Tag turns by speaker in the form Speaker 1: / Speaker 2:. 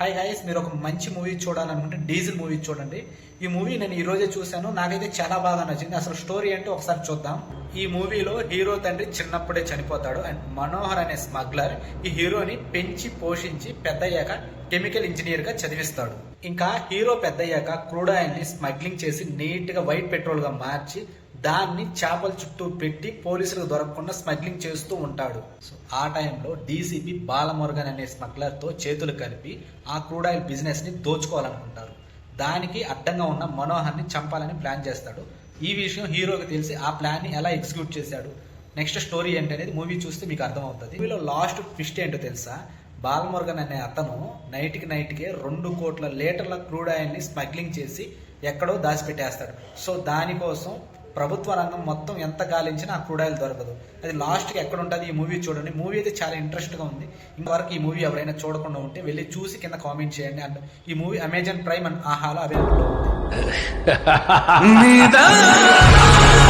Speaker 1: Hi highs మీరు ఒక మంచి మూవీ చూడాలనుకుంటే డీజిల్ మూవీ చూడండి. ఈ మూవీ నేను ఈరోజే చూశాను. నాకైతే చాలా బాగా నచ్చింది. అసలు స్టోరీ అంటే ఒకసారి చూద్దాం. ఈ మూవీలో హీరో తండ్రి చిన్నప్పుడే చనిపోతాడు అండ్ మనోహర్ అనే స్మగ్లర్ ఈ హీరోని పెంచి పోషించి పెద్దయ్యాక కెమికల్ ఇంజనీర్గా చదివిస్తాడు. ఇంకా హీరో పెద్దయ్యాక క్రూడ్ని స్మగ్లింగ్ చేసి నీట్గా వైట్ పెట్రోల్గా మార్చి దాన్ని చేపల చుట్టూ పెట్టి పోలీసులకు దొరకకుండా స్మగ్లింగ్ చేస్తూ ఉంటాడు. సో ఆ టైంలో డీసీపీ బాలమురుగన్ అనే స్మగ్లర్తో చేతులు కలిపి ఆ క్రూడ్ ఆయిల్ బిజినెస్ని దోచుకోవాలనుకుంటారు. దానికి అడ్డంగా ఉన్న మనోహర్ని చంపాలని ప్లాన్ చేస్తాడు. ఈ విషయం హీరోకి తెలిసి ఆ ప్లాన్ని ఎలా ఎగ్జిక్యూట్ చేశాడు? నెక్స్ట్ స్టోరీ ఏంటి అనేది మూవీ చూస్తే మీకు అర్థమవుతుంది. మూవీలో లాస్ట్ ట్విస్ట్ ఏంటో తెలుసా? బాలమురుగన్ అనే అతను నైట్కి నైట్కే రెండు కోట్ల లీటర్ల క్రూడ్ ఆయిల్ని స్మగ్లింగ్ చేసి ఎక్కడో దాచిపెట్టేస్తాడు. సో దానికోసం ప్రభుత్వ రంగం మొత్తం ఎంత గాలించినా ఆ క్రూడ్ ఆయిల్ దొరకదు. అది లాస్ట్కి ఎక్కడ ఉంటుంది ఈ మూవీ చూడండి. మూవీ అయితే చాలా ఇంట్రెస్ట్గా ఉంది. ఇంతవరకు ఈ మూవీ ఎవరైనా చూడకుండా ఉంటే వెళ్ళి చూసి కింద కామెంట్ చేయండి. అండ్ ఈ మూవీ అమెజాన్ ప్రైమ్ అండ్ ఆహాలో అవైలబుల్ ఉంది.